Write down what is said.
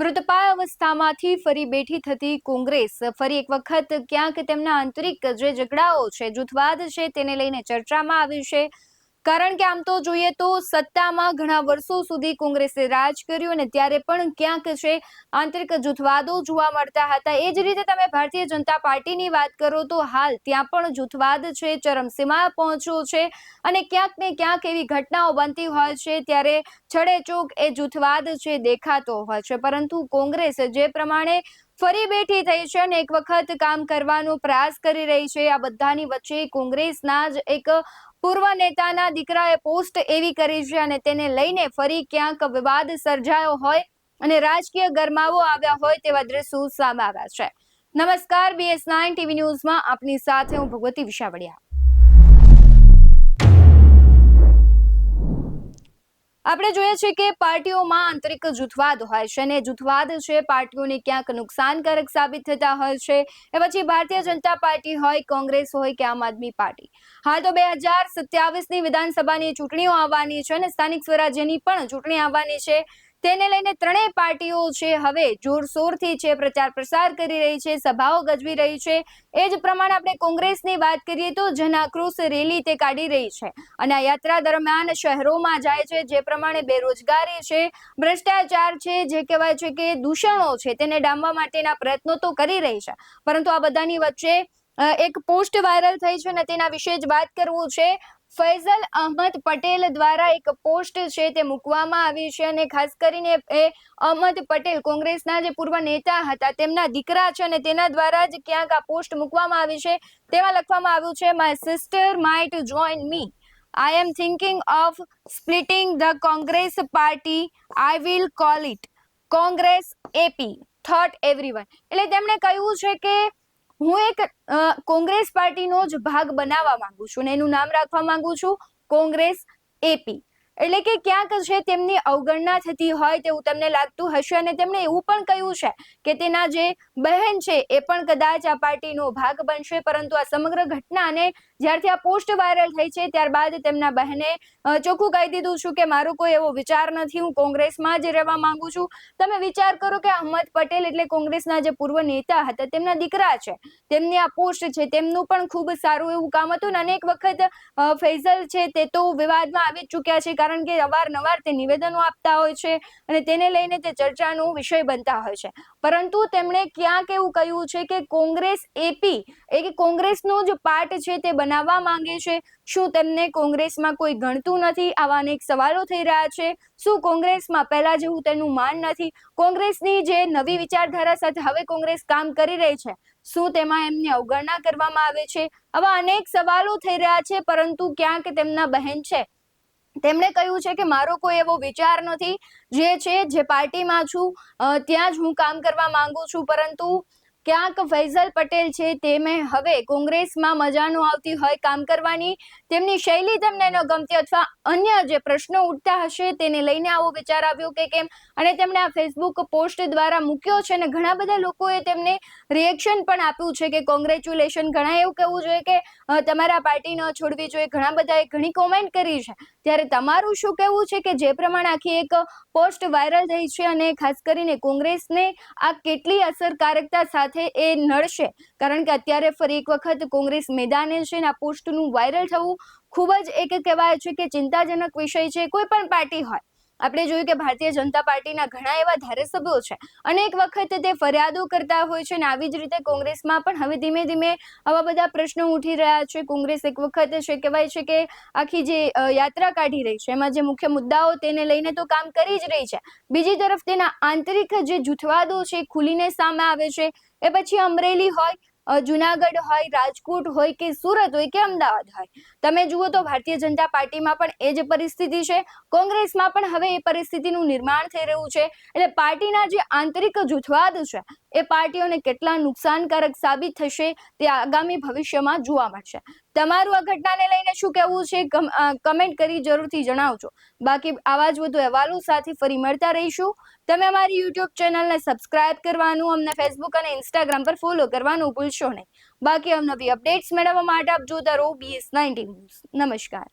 મૃતપાય અવસ્થામાંથી ફરી બેઠી થતી કોંગ્રેસ ફરી એક વખત ક્યાંક તેમના આંતરિક જે ઝઘડાઓ છે, જૂથવાદ છે, તેને લઈને ચર્ચામાં આવ્યું છે. કારણ કે આમ તો જોઈએ તો સત્તામાં ઘણા વર્ષો સુધી કોંગ્રેસે રાજ કર્યું અને ત્યારે પણ ક્યાંક છે આંતરિક જૂથવાદો જોવા મળતા હતા. એ જ રીતે તમે ભારતીય જનતા પાર્ટીની વાત કરો તો હાલ ત્યાં પણ જૂથવાદ છે, ચરમસીમા પહોંચ્યો છે અને ક્યાંક ને ક્યાંક એવી ઘટનાઓ બનતી હોય છે ત્યારે છડેચોક એ જૂથવાદ છે દેખાતો હોય છે. પરંતુ કોંગ્રેસ જે પ્રમાણે ફરી બેઠી થઈ છે અને એક વખત કામ કરવાનો પ્રયાસ કરી રહી છે. આ બધાની વચ્ચે કોંગ્રેસના જ એક પૂર્વ નેતાના દીકરાએ પોસ્ટ એવી કરી છે અને તેને લઈને ફરી ક્યાંક વિવાદ સર્જાયો હોય અને રાજકીય ગરમાવો આવ્યા હોય તેવા દ્રશ્યો સામે આવ્યા છે. નમસ્કાર બીએસ નાઇન ટીવી ન્યૂઝમાં આપની સાથે હું ભગવતી વિશાવડિયા. આપણે જોઈએ છીએ કે પાર્ટીઓમાં આંતરિક જૂથવાદ હોય છે અને જૂથવાદ છે પાર્ટીઓને ક્યાંક નુકસાનકારક સાબિત થતા હોય છે. એ પછી ભારતીય જનતા પાર્ટી હોય, કોંગ્રેસ હોય કે આમ આદમી પાર્ટી. હાલ તો બે હજાર સત્યાવીસની વિધાનસભાની ચૂંટણીઓ આવવાની છે અને સ્થાનિક સ્વરાજ્યની પણ ચૂંટણી આવવાની છે. તેને લઈને ત્રણેય પાર્ટીઓ છે હવે જોરશોરથી છે પ્રચાર પ્રસાર કરી રહી છે, સભાઓ ગજવી રહી છે. એ જ પ્રમાણે આપણે કોંગ્રેસની વાત કરીએ તો જનાક્રોશ રેલી તે કાઢી રહી છે અને આ યાત્રા દરમિયાન શહેરોમાં જાય છે, જે પ્રમાણે બેરોજગારી છે, ભ્રષ્ટાચાર છે, જે કહેવાય છે કે દૂષણો છે તેને ડામવા માટેના પ્રયત્નો તો કરી રહી છે. પરંતુ આ બધાની વચ્ચે એક પોસ્ટ વાયરલ થઈ છે અને તેના વિશે જ વાત કરવું છે. ફૈઝલ અહમદ પટેલ દ્વારા એક પોસ્ટ છે તે મૂકવામાં આવી છે અને ખાસ કરીને એ અહમદ પટેલ કોંગ્રેસના જે પૂર્વ નેતા હતા, તેમના દીકરા છે અને તેના દ્વારા જ ક્યાંક આ પોસ્ટ મૂકવામાં આવી છે. તેમાં લખવામાં આવ્યું છે my sister might join me I am thinking of splitting the Congress party I will call it Congress AP thought everyone એટલે તેમણે કહ્યું છે કે હું એક કોંગ્રેસ પાર્ટીનો જ ભાગ બનાવવા માંગુ છું અને એનું નામ રાખવા માંગુ છું કોંગ્રેસ એપી. એટલે કે ક્યાંક છે તેમની અવગણના થતી હોય તેવું તમને લાગતું હશે અને તેમણે એવું પણ કહ્યું છે કે તેના જે બહેન છે એ પણ કદાચ આ પાર્ટીનો ભાગ બનશે. પરંતુ આ સમગ્ર ઘટનાને જ્યારથી આ પોસ્ટ વાયરલ થઈ છે ત્યારબાદ તેમના બહેને ચોખ્ખું કહી દીધું છું કે મારો કોઈ એવો વિચાર નથી. હું કોંગ્રેસમાં જ રહેવા માંગુ છું. તમે વિચાર કરો કે અહમદ પટેલ એટલે કોંગ્રેસના જે પૂર્વ નેતા હતા, તેમના દીકરા છે. તેમની આ પોસ્ટ છે, તેમનું પણ ખૂબ સારું એવું કામ હતું અને અનેક વખત ફૈઝલ છે તે તો વિવાદમાં આવી ચૂક્યા છે કારણ કે અવારનવાર તે નિવેદનો આપતા હોય છે અને તેને લઈને તે ચર્ચાનો વિષય બનતા હોય છે. પરંતુ તેમણે ક્યાંક એવું કહ્યું છે કે કોંગ્રેસ એપી એ કે કોંગ્રેસનો જ પાર્ટ છે તે બનાવવા માંગે છે. શું તેમને કોંગ્રેસમાં કોઈ ગણતું નથી? આવા અનેક સવાલો થઈ રહ્યા છે. શું કોંગ્રેસમાં પહેલા જેવું તેનું માન નથી? કોંગ્રેસની જે નવી વિચારધારા સાથે હવે કોંગ્રેસ કામ કરી રહી છે, શું તેમાં એમની અવગણના કરવામાં આવે છે? આવા અનેક સવાલો થઈ રહ્યા છે, પરંતુ ક્યાંક તેમના બહેન છે તેમણે કહ્યું છે કે મારો કોઈ એવો વિચાર નથી. જે છે, જે પાર્ટીમાં છું ત્યાં જ હું કામ કરવા માંગુ છું, પરંતુ ક્યાંક ફૈઝલ પટેલ છે તેમે હવે કોંગ્રેસમાં મજાનું આવતી હોય કામ કરવાની તેમની શૈલી તેમને ન ગમતી અથવા અન્ય જે પ્રશ્નો ઉઠતા હશે તેને લઈને આવો વિચાર આવ્યો કે કેમ? અને તેમણે આ ફેસબુક પોસ્ટ દ્વારા મૂક્યો છે અને ઘણા બધા લોકોએ તેમને રિએક્શન પણ આપ્યું છે કે કોંગ્રેચ્યુલેશન ઘણા એવું કહેવું જોઈએ કે તમારા પાર્ટી ન છોડવી જોઈએ. ઘણા બધાએ ઘણી કોમેન્ટ કરી છે. ત્યારે તમારું શું કહેવું છે કે જે પ્રમાણે આખી એક પોસ્ટ વાયરલ થઈ છે અને ખાસ કરીને કોંગ્રેસને આ કેટલી અસરકારકતા સાથે એ નડશે. કારણ કે અત્યારે ફરી એક વખત કોંગ્રેસ મેદાને છે આ પોસ્ટનું વાયરલ થવું ખૂબ જ એક કહેવાય છે કે ચિંતાજનક વિષય છે કોઈ પણ પાર્ટી હોય. આપણે જોયું કે ભારતીય જનતા પાર્ટીના ઘણા એવા ધારાસભ્યો છે. અનેક વખત તે ફરિયાદો કરતા હોય છે અને આવી જ રીતે કોંગ્રેસમાં પણ હવે ધીમે ધીમે આવા બધા પ્રશ્નો ઉઠી રહ્યા છે. કોંગ્રેસ એક વખત છે કહેવાય છે કે આખી જે યાત્રા કાઢી રહી છે. એમાં જે મુખ્ય મુદ્દાઓ તેને લઈને તો કામ કરી જ રહી છે. બીજી તરફ તેના આંતરિક જે જૂથવાદો છે ખુલીને સામે આવે છે. એ પછી અમરેલી હોય જુનાગઢ હોય રાજકોટ હોય કે સુરત હોય કે અમદાવાદ હોય તમે જુઓ તો ભારતીય જનતા પાર્ટીમાં પણ એ જ પરિસ્થિતિ છે. કોંગ્રેસમાં પણ હવે એ પરિસ્થિતિનું નિર્માણ થઈ રહ્યું છે. એટલે પાર્ટીના જે આંતરિક જૂથવાદ છે, એ પાર્ટીઓને કેટલા નુકસાનકારક સાબિત થશે તે આગામી ભવિષ્યમાં જોવા મળશે. તમારું આ ઘટનાને લઈને શું કહેવું છે? કમ- કમેન્ટ કરી જરૂરથી જણાવજો. બાકી આવા જ વધુ અહેવાલો સાથે ફરી મળતા રહીશું. તમે અમારી યુટ્યુબ ચેનલને સબસ્ક્રાઇબ કરવાનું, અમને ફેસબુક અને ઇન્સ્ટાગ્રામ પર ફોલો કરવાનું ભૂલશો નહીં. બાકી અવનવી અપડેટ્સ મેળવવા માટે આપ જોતા રહો બીએસ નાઇન્ટી ન્યૂઝ નમસ્કાર.